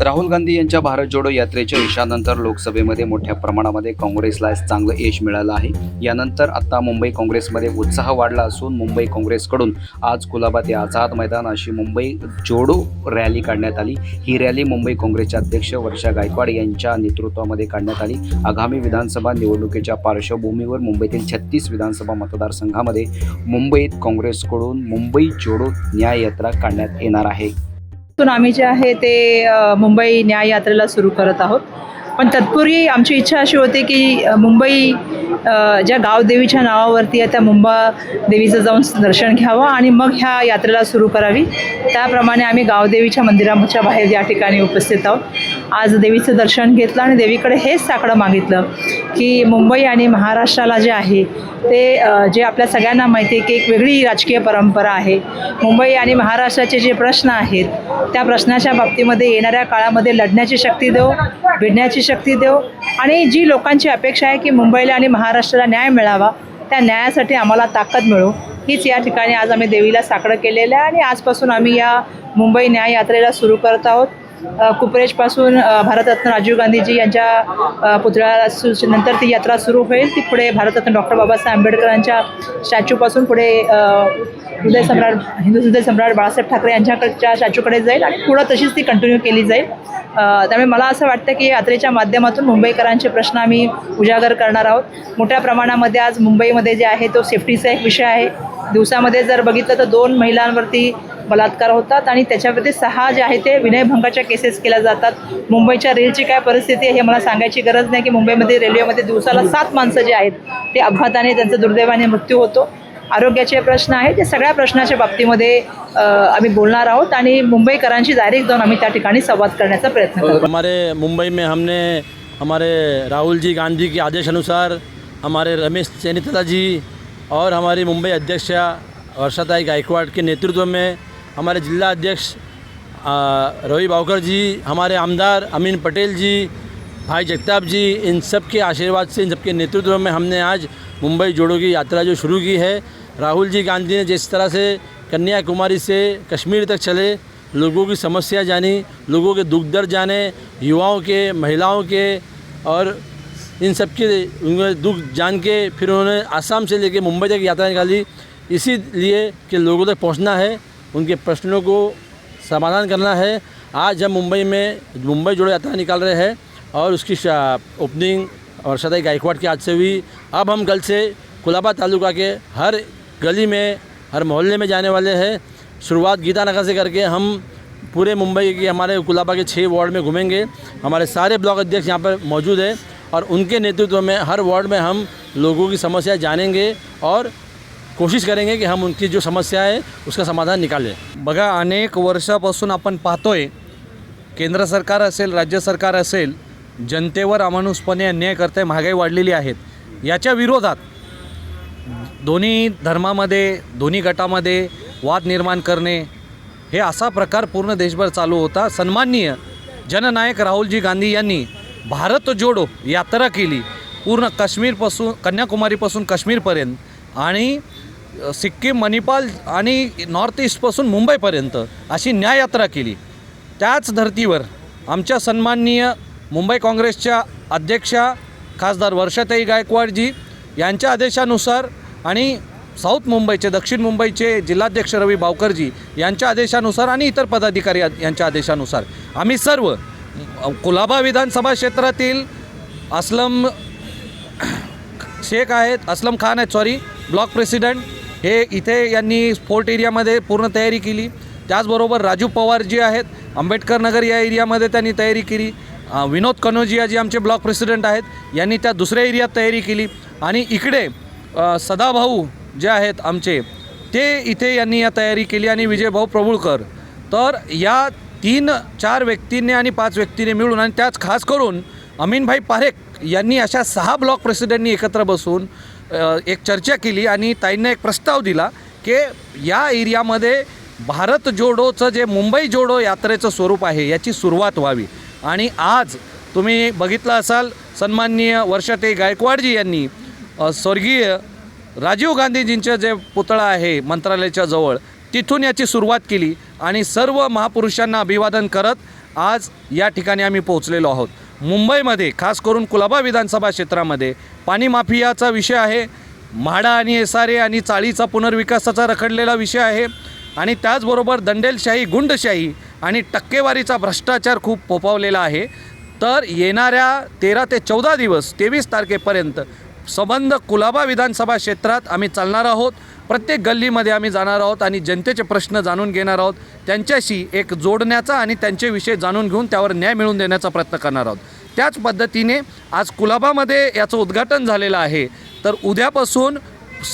राहुल गांधी यांच्या भारत जोडो यात्रेच्या यशानंतर लोकसभेमध्ये मोठ्या प्रमाणामध्ये काँग्रेसला चांगलं यश मिळालं आहे. यानंतर आता मुंबई काँग्रेसमध्ये उत्साह वाढला असून मुंबई काँग्रेसकडून आज कुलाबा ते आझाद मैदान अशी मुंबई जोडो रॅली काढण्यात आली. ही रॅली मुंबई काँग्रेसच्या अध्यक्ष वर्षा गायकवाड यांच्या नेतृत्वामध्ये काढण्यात आली. आगामी विधानसभा निवडणुकीच्या पार्श्वभूमीवर मुंबईतील छत्तीस विधानसभा मतदारसंघामध्ये मुंबईत काँग्रेसकडून मुंबई जोडो न्याय यात्रा काढण्यात येणार आहे. आम्ही जे आहे ते मुंबई न्याय यात्रेला सुरू करत आहोत. पण तत्पूर्वी आमची इच्छा अशी होती की मुंबई ज्या गावदेवीच्या नावावरती आहे त्या मुंबा देवीचं जाऊन दर्शन घ्यावं आणि मग ह्या यात्रेला सुरू करावी. त्याप्रमाणे आम्ही गावदेवीच्या मंदिराच्या बाहेर या ठिकाणी उपस्थित आहोत. आज देवीचं दर्शन घेतलं आणि देवीकडे हेच साकडं मागितलं की मुंबई आणि महाराष्ट्राला जे आहे ते जे आपल्या सगळ्यांना माहिती आहे की एक वेगळी राजकीय परंपरा आहे. मुंबई आणि महाराष्ट्राचे जे प्रश्न आहेत त्या प्रश्नाच्या बाबतीमध्ये येणाऱ्या काळामध्ये लढण्याची शक्ती देऊ भिडण्याची शक्ती देऊ आणि जी लोकांची अपेक्षा आहे की मुंबईला आणि महाराष्ट्राला न्याय मिळावा त्या न्यायासाठी आम्हाला ताकद मिळू. हीच या ठिकाणी आज आम्ही देवीला साकडं केलेलं आहे आणि आजपासून आम्ही या मुंबई न्याय यात्रेला सुरू करत आहोत. कुपरेजपासून भारतरत्न राजीव गांधीजी यांच्या पुतळ्याला सु नंतर ती यात्रा सुरू होईल. ती पुढे भारतरत्न डॉक्टर बाबासाहेब आंबेडकरांच्या स्टॅच्यूपासून पुढे हृदय सम्राट हिंदू हृदय सम्राट बाळासाहेब ठाकरे यांच्याकडच्या स्टॅच्यूकडे जाईल आणि पुढं तशीच ती कंटिन्यू केली जाईल. त्यामुळे मला असं वाटतं की यात्रेच्या माध्यमातून मुंबईकरांचे प्रश्न आम्ही उजागर करणार आहोत. मोठ्या प्रमाणामध्ये आज मुंबईमध्ये जे आहे तो सेफ्टीचा एक विषय आहे. दिवसामध्ये जर बघितलं तर दोन महिलांवरती बलात्कार होतात आणि त्याच्यामध्ये सहा जे आहे ते विनयभंगाच्या केसेस केल्या जातात. मुंबईच्या रेलची काय परिस्थिती आहे हे मला सांगायची गरज नाही की मुंबईमध्ये रेल्वेमध्ये दिवसाला सात माणसं जे आहेत ते अपघाताने त्यांचा दुर्दैवाने मृत्यू होतो. आरोग्याचे प्रश्न आहेत ते सगळ्या प्रश्नाच्या बाबतीमध्ये आम्ही बोलणार आहोत आणि मुंबईकरांशी डायरेक्ट जाऊन आम्ही त्या ठिकाणी संवाद करण्याचा प्रयत्न करतो. हमारे मुंबई में हमने हमारे राहुल जी गांधी के आदेश अनुसार हमारे रमेश चैनितला जी और हमारी मुंबई अध्यक्ष वर्षाताई गायकवाड़ के नेतृत्व में हमारे जिला अध्यक्ष रवि बावकर जी, हमारे आमदार अमीन पटेल जी, भाई जगताप जी, इन सब के आशीर्वाद से, इन सब के नेतृत्व में हमने आज मुंबई जोड़ो की यात्रा जो शुरू की है। राहुल जी गांधी ने जिस तरह से कन्याकुमारी से कश्मीर तक चले, लोगों की समस्या जानी, लोगों के दुख दर्द जाने, युवाओं के, महिलाओं के, और इन सब के उनके दुख जान के फिर उन्होंने आसाम से लेके मुंबई तक यात्रा निकाली। इसी लिए कि लोगों तक पहुँचना है। उनके प्रश्नों को समाधान करना है। आज हम मुंबई में, मुंबई जोड़ो यात्रा निकाल रहे हैं और उसकी ओपनिंग और सदाई गायकवाड़ की आज से हुई। अब हम कल से कुलाबा तालुका के हर गली में, हर मोहल्ले में जाने वाले हैं। शुरुआत गीता नगर से करके हम पूरे मुंबई के, हमारे कुलाबा के छः वार्ड में घूमेंगे। हमारे सारे ब्लॉक अध्यक्ष यहाँ पर मौजूद हैं और उनके नेतृत्व में हर वार्ड में हम लोगों की समस्या जानेंगे और कोशिश करेंगे की हम उनकी जो समस्या आहे उसका समाधान निकालें। बघा अनेक वर्षापासून आपण पाहतोय केंद्र सरकार असेल राज्य सरकार असेल जनतेवर अमानुषपणे अन्याय करते महागाई वाढलेली आहेत. याच्या विरोधात दोन्ही धर्मामध्ये दोन्ही गटामध्ये वाद निर्माण करणे हे असा प्रकार पूर्ण देशभर चालू होता. सन्माननीय जननायक राहुलजी गांधी यांनी भारत जोडो यात्रा केली. पूर्ण काश्मीरपासून कन्याकुमारीपासून काश्मीरपर्यंत. आणि सिक्कीम मणिपाल आणि नॉर्थ ईस्टपासून मुंबईपर्यंत अशी न्याययात्रा केली. त्याच धर्तीवर आमच्या सन्माननीय मुंबई काँग्रेसच्या अध्यक्षा खासदार वर्षाताई गायकवाडजी यांच्या आदेशानुसार आणि साऊथ मुंबईचे दक्षिण मुंबईचे जिल्हाध्यक्ष रवी बावकरजी यांच्या आदेशानुसार आणि इतर पदाधिकारी यांच्या आदेशानुसार आम्ही सर्व कुलाबा विधानसभा क्षेत्रातील असलम शेख आहेत असलम खान आहेत सॉरी ब्लॉक प्रेसिडेंट हे इथे यांनी स्पोर्ट एरियामध्ये पूर्ण तयारी केली. त्याचबरोबर राजू पवार जे आहेत आंबेडकर नगर या एरियामध्ये त्यांनी तयारी केली. विनोद कनोजिया जे आमचे ब्लॉक प्रेसिडेंट आहेत यांनी त्या दुसऱ्या एरियात तयारी केली. आणि इकडे सदाभाऊ जे आहेत आमचे ते इथे यांनी या तयारी केली आणि विजयभाऊ प्रभुळकर. तर या तीन चार व्यक्तींनी आणि पाच व्यक्तीने मिळून आणि त्याच खास करून अमीनभाई पारेख यांनी अशा सहा ब्लॉक प्रेसिडेंटनी एकत्र बसून एक चर्चा केली आणि ताईंना एक प्रस्ताव दिला की या एरियामध्ये भारत जोडोचं जे मुंबई जोडो यात्रेचं स्वरूप आहे याची सुरुवात व्हावी. आणि आज तुम्ही बघितलं असाल सन्माननीय वर्षाते गायकवाडजी यांनी स्वर्गीय राजीव गांधीजींचं जे पुतळा आहे मंत्रालयाच्या जवळ तिथून याची सुरुवात केली आणि सर्व महापुरुषांना अभिवादन करत आज या ठिकाणी आम्ही पोहोचलेलो आहोत. मुंबईमध्ये खास करून कुलाबा विधानसभा क्षेत्रामध्ये पाणी माफियाचा विषय आहे म्हाडा आणि एसारे आणि चाळीचा पुनर्विकासाचा रखडलेला विषय आहे आणि त्याचबरोबर दंडेलशाही गुंडशाही आणि टक्केवारीचा भ्रष्टाचार खूप फोपावलेला आहे. तर येणाऱ्या तेरा ते चौदा दिवस तेवीस तारखेपर्यंत संबंध कुलाबा विधानसभा क्षेत्रात आम्ही चालणार आहोत. प्रत्येक गल्लीमध्ये आम्ही जाणार आहोत आणि जनतेचे प्रश्न जाणून घेणार आहोत. त्यांच्याशी एक जोडण्याचा आणि त्यांचे विषय जाणून घेऊन त्यावर न्याय मिळवून देण्याचा प्रयत्न करणार आहोत. त्याच पद्धतीने आज कुलाबामध्ये याचं उद्घाटन झालेलं आहे. तर उद्यापासून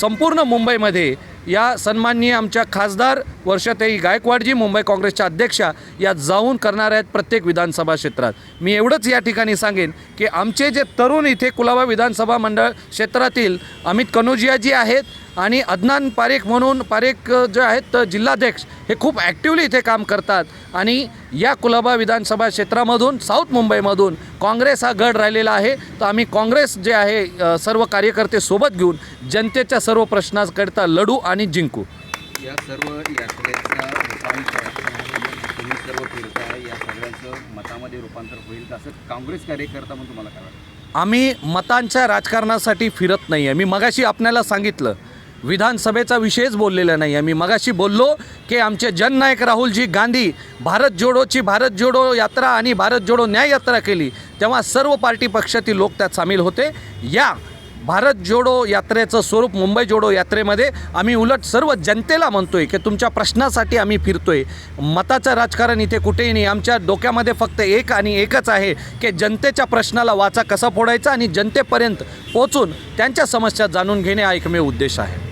संपूर्ण मुंबईमध्ये या सन्माननीय आमच्या खासदार वर्षाताई गायकवाडजी मुंबई काँग्रेसच्या अध्यक्षा या जाऊन करणार आहेत प्रत्येक विधानसभा क्षेत्रात. मी एवढंच या ठिकाणी सांगेन की आमचे जे तरुण इथे कुलाबा विधानसभा मंडळ क्षेत्रातील अमित कनोजियाजी आहेत आणि अदनान पारेख म्हणून पारेख जे आहेत अ, जिल्हाध्यक्ष हे खूप ॲक्टिवली इथे काम करतात. आणि या कुलाबा विधानसभा क्षेत्रामधून साऊथ मुंबईमधून काँग्रेस हा गड राहिलेला आहे. तर आम्ही काँग्रेस जे आहे सर्व कार्यकर्ते सोबत घेऊन जनतेच्या सर्व प्रश्नाकरिता लढू आणि जिंकू. या सर्व यात्रेचा रूपांतर तुम्ही सर्व फिरताय या सगळ्यांचं मतामध्ये रूपांतर होईल का? असं काँग्रेस कार्यकर्ता म्हणून तुम्हाला काय वाटतं? आम्ही मतांच्या राजकारणासाठी फिरत नाही आहे मी मगाशी आपल्याला सांगितलं विधानसभेचा विषयच बोललेला नाही आहे. मी मगाशी बोललो की आमचे जननायक राहुलजी गांधी भारत जोडोची भारत जोडो यात्रा आणि भारत जोडो न्याय यात्रा केली तेव्हा सर्व पार्टी पक्षातील लोक त्यात सामील होते. या भारत जोडो यात्रेचं स्वरूप मुंबई जोडो यात्रेमध्ये आम्ही उलट सर्व जनतेला म्हणतो आहे की तुमच्या प्रश्नासाठी आम्ही फिरतो आहे मताचं राजकारण इथे कुठेही नाही. आमच्या डोक्यामध्ये फक्त एक आणि एकच आहे की जनतेच्या प्रश्नाला वाचा कसा फोडायचा आणि जनतेपर्यंत पोचून त्यांच्या समस्या जाणून घेणे हा एकमेव उद्देश आहे.